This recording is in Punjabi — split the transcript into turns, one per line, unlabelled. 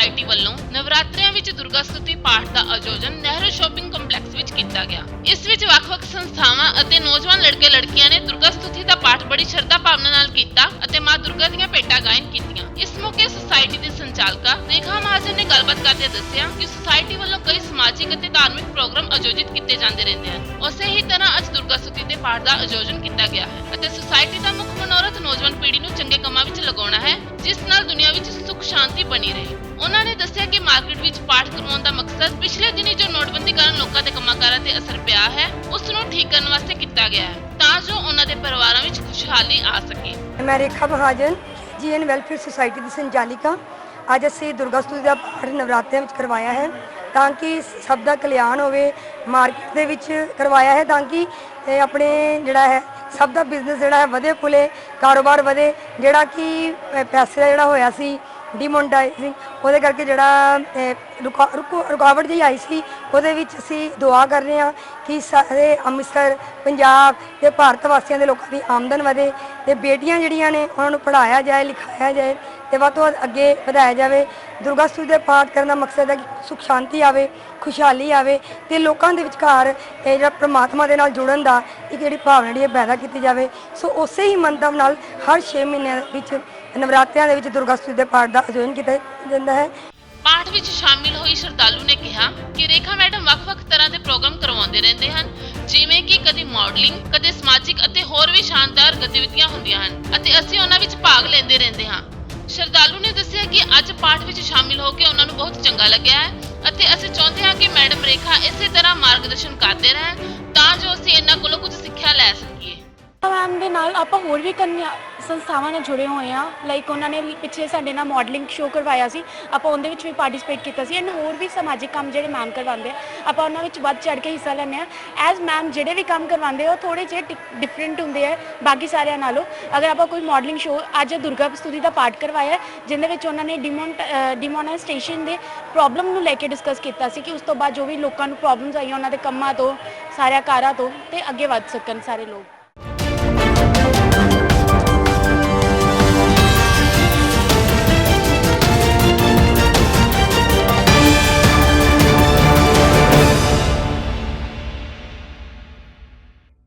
ਸੁਸਾਇਟੀ ਵੱਲੋਂ ਨਵਰਾਤਰਿਆਂ ਵਿੱਚ ਦੁਰਗਾ ਸਤੁਤੀ ਪਾਠ ਦਾ ਆਯੋਜਨ ਨਹਿਰੂ ਸ਼ਾਪਿੰਗ ਕੰਪਲੈਕਸ ਵਿੱਚ ਕੀਤਾ ਗਿਆ। ਇਸ ਵਿੱਚ ਵੱਖ-ਵੱਖ ਸੰਸਥਾਵਾਂ ਅਤੇ ਨੌਜਵਾਨ ਲੜਕੇ ਲੜਕੀਆਂ ਨੇ ਦੁਰਗਾ ਸਤੁਤੀ ਦਾ ਪਾਠ ਬੜੀ ਸ਼ਰਧਾ ਭਾਵਨਾ ਨਾਲ ਕੀਤਾ ਅਤੇ ਮਾਂ ਦੁਰਗਾ ਦੀਆਂ ਭੇਟਾਂ ਗਾਇਨ ਕੀਤੀਆਂ। ਇਸ ਮੌਕੇ ਸੁਸਾਇਟੀ ਦੀ ਸੰਚਾਲਕਾ ਰੇਖਾ ਮਹਾਜਨ ਨੇ ਗੱਲਬਾਤ ਕਰਦੇ ਦੱਸਿਆ ਕਿ ਸੁਸਾਇਟੀ ਵੱਲੋਂ ਕਈ ਸਮਾਜਿਕ ਅਤੇ ਧਾਰਮਿਕ ਪ੍ਰੋਗਰਾਮ ਆਯੋਜਿਤ ਕੀਤੇ ਜਾਂਦੇ ਰਹਿੰਦੇ ਹਨ। ਉਸੇ ਹੀ ਤਰ੍ਹਾਂ ਅੱਜ ਦੁਰਗਾ ਸਤੁਤੀ ਦੇ ਪਾਠ ਦਾ ਆਯੋਜਨ ਕੀਤਾ ਗਿਆ ਹੈ ਅਤੇ ਸੁਸਾਇਟੀ ਦਾ ਮੁੱਖ ਮਨੋਰਥ ਨੌਜਵਾਨ ਪੀੜ੍ਹੀ ਨੂੰ ਚੰਗੇ ਕੰਮਾਂ ਵਿੱਚ ਲਗਾਉਣਾ ਹੈ ਜਿਸ ਨਾਲ ਦੁਨੀਆ ਵਿੱਚ ਸੁੱਖ ਸ਼ਾਂਤੀ ਬਣੀ ਰਹੇ। ਉਹਨਾਂ ਨੇ ਦੱਸਿਆ ਕਿ ਮਾਰਕੀਟ ਵਿੱਚ ਪਾਠ ਕਰਵਾਉਣ ਦਾ ਮਕਸਦ ਪਿਛਲੇ ਦਿਨੀ ਜੋ ਨੋਟਬੰਦੀ ਕਾਰਨ ਲੋਕਾਂ ਦੇ ਕੰਮਾਂਕਾਰਾਂ ਤੇ ਅਸਰ ਪਿਆ ਹੈ, ਉਸ ਨੂੰ ਠੀਕ ਕਰਨ ਵਾਸਤੇ ਕੀਤਾ ਗਿਆ ਹੈ, ਤਾਂ ਜੋ ਉਹਨਾਂ ਦੇ ਪਰਿਵਾਰਾਂ ਵਿੱਚ ਖੁਸ਼ਹਾਲੀ ਆ ਸਕੇ।
ਮੈਂ Rekha Mahajan, GN welfare society ਦੀ ਸੰਚਾਲਿਕਾ। ਅੱਜ ਅਸੀਂ ਦੁਰਗਾ ਸਤੂਤੀ ਦਾ ਪਾਠ ਨਵਰਾਤਿਆਂ ਵਿੱਚ ਕਰਵਾਇਆ ਹੈ, ਤਾਂ ਕਿ ਸਭ ਦਾ ਕਲਿਆਣ ਹੋਵੇ, ਮਾਰਕੀਟ ਦੇ ਵਿੱਚ ਕਰਵਾਇਆ ਹੈ, ਤਾਂ ਕਿ ਆਪਣੇ ਜਿਹੜਾ ਹੈ ਸਭ ਦਾ ਬਿਜ਼ਨਸ ਜਿਹੜਾ ਹੈ ਵਧੇ ਫੁੱਲੇ, ਕਾਰੋਬਾਰ ਵਧੇ, ਜਿਹੜਾ ਕਿ ਪੈਸੇ ਦਾ ਜਿਹੜਾ ਹੋਇਆ ਸੀ ਡਿਮੋਨਟਾਈਜ਼ਿੰਗ ਉਹਦੇ ਕਰਕੇ ਜਿਹੜਾ ਰੁਕਾ- ਰੁਕੋ- ਰੁਕਾਵਟ ਜਿਹੀ ਆਈ ਸੀ, ਉਹਦੇ ਵਿੱਚ ਅਸੀਂ ਦੁਆ ਕਰ ਰਹੇ ਹਾਂ ਕਿ ਸਾਰੇ ਅੰਮ੍ਰਿਤਸਰ, ਪੰਜਾਬ ਤੇ ਭਾਰਤ ਵਾਸੀਆਂ ਦੇ ਲੋਕਾਂ ਦੀ ਆਮਦਨ ਵਧੇ ਤੇ ਬੇਟੀਆਂ ਜਿਹੜੀਆਂ ਨੇ, ਉਹਨਾਂ ਨੂੰ ਪੜ੍ਹਾਇਆ ਜਾਏ, ਲਿਖਾਇਆ ਜਾਏ ਤੇ ਵੱਧ ਤੋਂ ਵੱਧ ਅੱਗੇ ਵਧਾਇਆ ਜਾਵੇ। ਦੁਰਗਾ ਸਤੂਤੀ ਦੇ ਪਾਠ ਕਰਨ ਦਾ ਮਕਸਦ ਹੈ ਕਿ ਸੁਖ ਸ਼ਾਂਤੀ ਆਵੇ, ਖੁਸ਼ਹਾਲੀ ਆਵੇ ਤੇ ਲੋਕਾਂ ਦੇ ਵਿਚਕਾਰ ਇਹ ਜਿਹੜਾ ਪ੍ਰਮਾਤਮਾ ਦੇ ਨਾਲ ਜੁੜਨ ਦਾ ਇੱਕ ਜਿਹੜੀ ਭਾਵਨਾ ਜਿਹੜੀ ਪੈਦਾ ਕੀਤੀ ਜਾਵੇ। ਸੋ ਉਸੇ ਹੀ ਮੰਤਵ ਨਾਲ ਹਰ 6 ਮਹੀਨਿਆਂ ਵਿੱਚ ਨਵਰਾਤਰਿਆਂ ਦੇ ਵਿੱਚ ਦੁਰਗਾ ਸਤੂਤੀ ਦੇ ਪਾਠ ਦਾ ਆਯੋਜਨ ਕੀਤਾ ਜਾਂਦਾ ਹੈ।
ਪਾਠ ਵਿੱਚ ਸ਼ਾਮਿਲ ਹੋਈ ਸ਼ਰਧਾਲੂ ਨੇ ਕਿਹਾ ਕਿ ਰੇਖਾ ਮੈਡਮ ਵੱਖ-ਵੱਖ ਤਰ੍ਹਾਂ ਦੇ ਪ੍ਰੋਗਰਾਮ ਕਰਵਾਉਂਦੇ ਰਹਿੰਦੇ ਹਨ, ਜਿਵੇਂ ਕਿ ਕਦੇ ਮਾਡਲਿੰਗ ਕਦੇ ਸਮਾਜਿਕ ਅਤੇ ਹੋਰ ਵੀ ਸ਼ਾਨਦਾਰ ਗਤੀਵਿਧੀਆਂ ਹੁੰਦੀਆਂ ਹਨ ਅਤੇ ਅਸੀਂ ਉਹਨਾਂ ਵਿੱਚ ਭਾਗ ਲੈਂਦੇ ਰਹਿੰਦੇ ਹਾਂ। ਸ਼ਰਧਾਲੂ ਨੇ ਦੱਸਿਆ ਕਿ ਅੱਜ ਪਾਠ ਵਿੱਚ ਸ਼ਾਮਿਲ ਹੋ ਕੇ ਉਹਨਾਂ ਨੂੰ ਬਹੁਤ ਚੰਗਾ ਲੱਗਿਆ ਹੈ ਅਤੇ ਅਸੀਂ ਚਾਹੁੰਦੇ ਹਾਂ ਕਿ ਮੈਡਮ ਰੇਖਾ ਇਸੇ ਤਰ੍ਹਾਂ ਮਾਰਗਦਰਸ਼ਨ ਕਰਦੇ ਰਹਿਣ ਤਾਂ ਜੋ ਅਸੀਂ ਇਹਨਾਂ ਕੋਲੋਂ ਕੁਝ ਸਿੱਖਿਆ ਲੈ ਸਕੀਏ।
ਮੈਮ ਦੇ ਨਾਲ ਆਪਾਂ ਹੋਰ ਵੀ ਕੰਨਿਆ ਸੰਸਥਾਵਾਂ ਨਾਲ ਜੁੜੇ ਹੋਏ ਆ ਲਾਈਕ ਉਹਨਾਂ ਨੇ ਪਿੱਛੇ ਸਾਡੇ ਨਾਲ ਮਾਡਲਿੰਗ ਸ਼ੋਅ ਕਰਵਾਇਆ ਸੀ। ਆਪਾਂ ਉਹਦੇ ਵਿੱਚ ਵੀ ਪਾਰਟਿਸਿਪੇਟ ਕੀਤਾ ਸੀ। ਐਂਡ ਹੋਰ ਵੀ ਸਮਾਜਿਕ ਕੰਮ ਜਿਹੜੇ ਮੈਮ ਕਰਵਾਉਂਦੇ ਆ ਆਪਾਂ ਉਹਨਾਂ ਵਿੱਚ ਵੱਧ ਚੜ ਕੇ ਹਿੱਸਾ ਲੈਂਦੇ ਆ ਐਜ਼ ਮੈਮ ਜਿਹੜੇ ਵੀ ਕੰਮ ਕਰਵਾਉਂਦੇ ਆ ਉਹ ਥੋੜੇ ਜਿਹੇ ਡਿਫਰੈਂਟ ਹੁੰਦੇ ਆ ਬਾਕੀ ਸਾਰਿਆਂ ਨਾਲੋਂ। ਅਗਰ ਆਪਾਂ ਕੋਈ ਮਾਡਲਿੰਗ ਸ਼ੋਅ ਅੱਜ ਦੁਰਗਾ ਸਤੂਤੀ ਦਾ ਪਾਠ ਕਰਵਾਇਆ ਹੈ, ਜਿਹਦੇ ਵਿੱਚ ਉਹਨਾਂ ਨੇ ਡਿਮੋਨ ਡਿਮੋਨਸਟ੍ਰੇਸ਼ਨ ਦੇ ਪ੍ਰੋਬਲਮ ਨੂੰ ਲੈ ਕੇ ਡਿਸਕਸ ਕੀਤਾ ਸੀ ਕਿ ਉਸ ਤੋਂ ਬਾਅਦ ਜੋ ਵੀ ਲੋਕਾਂ ਨੂੰ ਪ੍ਰੋਬਲਮਸ ਆਈਆਂ ਉਹਨਾਂ ਦੇ ਕੰਮਾਂ ਤੋਂ ਸਾਰਿਆਂ ਕਾਰਾਂ ਤੋਂ ਤੇ ਅੱਗੇ ਵੱਧ ਸਕਣ ਸਾਰੇ ਲੋਕ।